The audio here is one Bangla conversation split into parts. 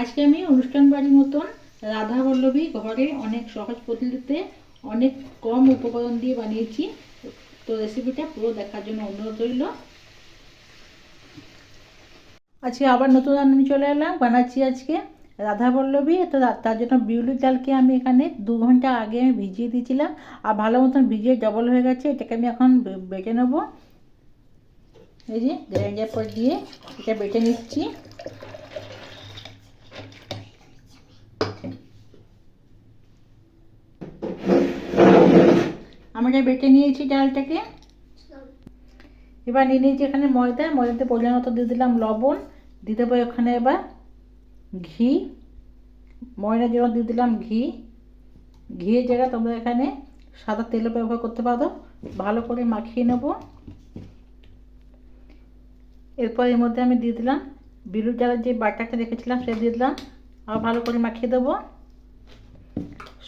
আজকে আমি অনুষ্ঠান বাড়ির মতন রাধা বল্লভী ঘরে অনেক সহজ পদ্ধতিতে অনেক কম উপকরণ দিয়ে বানিয়েছি। তো রেসিপিটা পুরো দেখার জন্য অনুরোধ রইল। আজকে আবার নতুন রান্না চলে এলাম, বানাচ্ছি আজকে রাধা বল্লভী। তো তার জন্য বিউলির ডালকে আমি এখানে দু ঘণ্টা আগে আমি ভিজিয়ে দিয়েছিলাম। আর ভালো মতন ভিজিয়ে ডবল হয়ে গেছে, এটাকে আমি এখন বেটে নেব। এই যে গ্রাইন্ডার পর দিয়ে এটা বেটে নিচ্ছি। আমরা বেটে নিয়েছি ডালটাকে। এবার নিয়ে নিয়েছি এখানে ময়দা। ময়দাতে পরিমাণ মতো দিয়ে দিলাম লবণ। দিয়ে দেবো এখানে এবার ঘি। ময়দা যেমন দিয়ে দিলাম ঘি। ঘিয়ের জায়গায় তোমরা এখানে সাদা তেলও ব্যবহার করতে পারো। ভালো করে মাখিয়ে নেব। এরপর এর মধ্যে আমি দিয়ে দিলাম বিলুর ডালের যে বাটাটা রেখেছিলাম, সেটা দিয়ে দিলাম। আবার ভালো করে মাখিয়ে দেবো।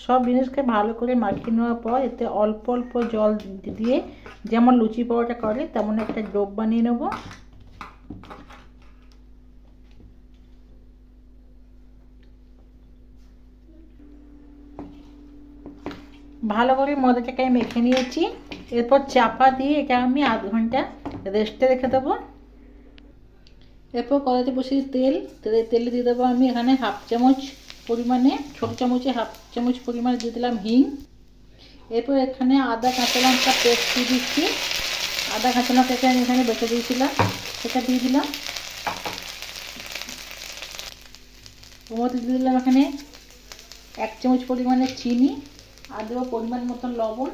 সব জিনিসকে ভালো করে মাখিয়ে নেওয়ার পর এতে অল্প অল্প জল দিয়ে যেমন লুচি পরোটা করে, তেমন একটা ডোব বানিয়ে নেব। ভালো করে ময়দাটাকে আমি মেখে নিয়েছি। এরপর চাপা দিয়ে এটা আমি আধ ঘণ্টা রেস্টে রেখে দেবো। এরপর কড়াইতে বসিয়ে তেল, তেলে তেলে দিয়ে দেবো আমি এখানে হাফ চামচ পরিমাণে ছোট চামচে হাফ চামচ পরিমাণে দিয়ে দিলাম হিং। এরপর এখানে আদা, কাঁচা লঙ্কা পেস্ট দিয়ে দিচ্ছি। আদা, কাঁচা লঙ্কাকে আমি এখানে বেটে দিয়েছিলাম, সেটা দিয়ে দিলাম। ওর দিয়ে দিলাম এখানে এক চামচ পরিমাণে চিনি আর দেবো পরিমাণ মতন লবণ।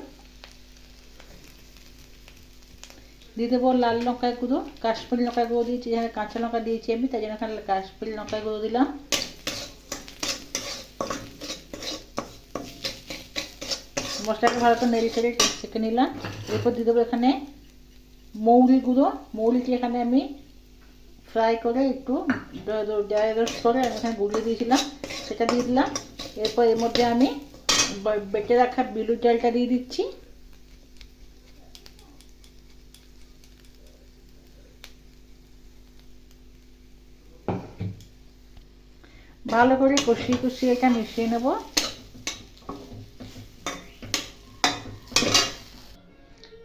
দিয়ে দেবো লাল লঙ্কার গুঁড়ো, কাশ্মীরি লঙ্কার গুঁড়ো দিয়েছি, এখানে কাঁচা লঙ্কা দিয়েছি আমি, তাই জন্য এখানে কাশ্মীরি লঙ্কার গুঁড়ো দিলাম। মশলাটা ভালো করে নেড়ে চেড়ে সেঁকে নিলাম। এরপর দিয়ে দেবো এখানে মৌরি গুঁড়ো। মৌরিটি এখানে আমি ফ্রাই করে একটু ড্রাই রোস্ট করে আমি এখানে গুলিয়ে দিয়েছিলাম, সেটা দিয়ে দিলাম। এরপর এর মধ্যে আমি বেটে রাখা বিলুর ডালটা দিয়ে দিচ্ছি। ভালো করে কষিয়ে কষিয়ে এটা মিশিয়ে নেব।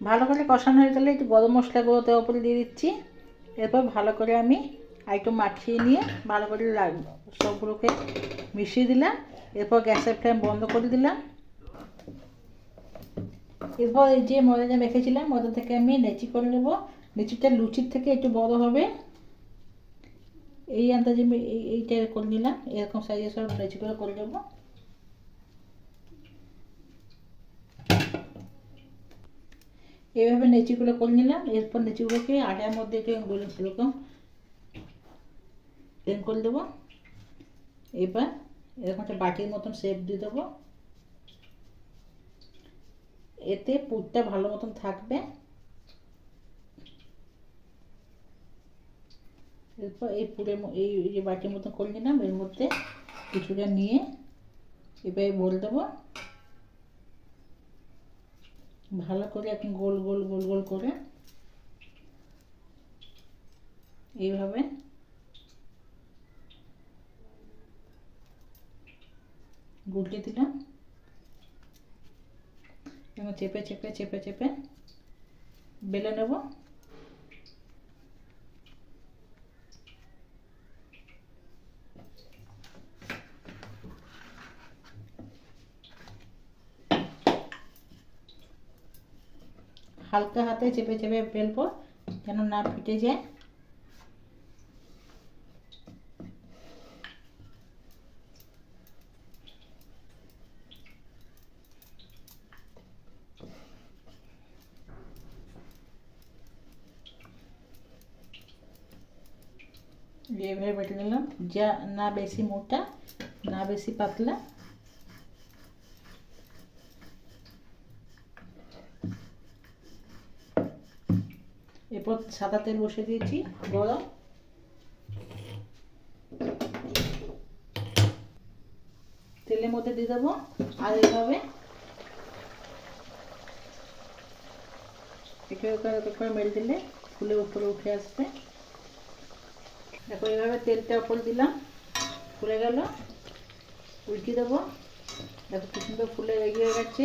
ভালো করে কষানো হয়ে গেলে একটু গরম মশলা গুঁড়ো দেওয়ার উপরে দিয়ে দিচ্ছি। এরপর ভালো করে আমি একটু মাখিয়ে নিয়ে ভালো করে সবগুলোকে মিশিয়ে দিলাম। এরপর গ্যাসের ফ্লেম বন্ধ করে দিলাম। এরপর এই যে ময়দাটা মেখেছিলাম, ময়দা থেকে আমি নেচি করে নেব। নেচিটা লুচির থেকে একটু বড় হবে। এই আন্দাজে আমি এই এইটা করে নিলাম। এরকম সাইজের সব নেচি করে করে নেব। এইভাবে নেচিগুলো করে নিলাম, এরপর নেচিগুলোকে আটার মধ্যে এরকম এরকম করে দেবো। এবার এরকম একটা বাটির মতন শেপ দিয়ে দেবো। এতে পুরটা ভালো মতন থাকবে। এরপর এই পুরের এই যে বাটির মতন করে নিলাম, এর মধ্যে কিছুটা নিয়ে এবার বলে দেবো। ভালো করে আপনি গোল গোল গোল গোল করে এইভাবে গুলিয়ে দিলাম। এবং চেপে চেপে চেপে চেপে বেলে নেব। হালকা হাতে চেপে চেপে বেলবো যেন না ফেটে যায়। এইভাবে বেটে নিলাম। যা না বেশি মোটা, না বেশি পাতলা এরপর সাদা তেল বসে দিয়েছি, গরম। তেলের মধ্যে দিয়ে দেবো, আর এইভাবে একটু করে মেরে দিলে ফুলে উপরে উঠে আসবে। দেখো এইভাবে তেলটা উপরে দিলাম, ফুলে গেল। উল্টে দেবো। দেখো কি সুন্দর ফুলে রেডি হয়ে গেছে।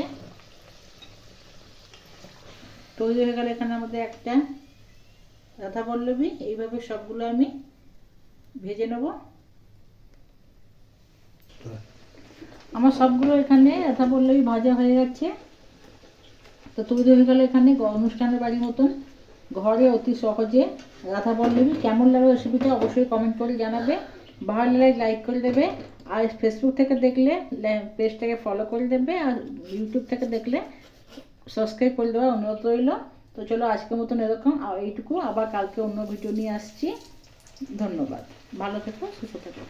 তৈরি হয়ে গেল এখানে আমাদের একটা রাধা পল্লবী এইভাবে সবগুলো আমি ভেজে নেব। আমার সবগুলো এখানে রাধা পল্লবী ভাজা হয়ে যাচ্ছে তো তৈরি হয়ে গেল এখানে অনুষ্ঠানের বাড়ির মতন। ঘরে অতি সহজে রাধা পল্লবী কেমন লাগে রেসিপিটা অবশ্যই কমেন্ট করে জানাবে। ভালো লাগে লাইক করে দেবে। আর ফেসবুক থেকে দেখলে পেজটাকে ফলো করে দেবে। আর ইউটিউব থেকে দেখলে সাবস্ক্রাইব করে দেওয়ার অনুরোধ রইল। তো চলো আজকের মতন এরকম। এইটুকু, আবার কালকে অন্য ভিডিও নিয়ে আসছি। ধন্যবাদ। ভালো থেকো, সুস্থ থেকো।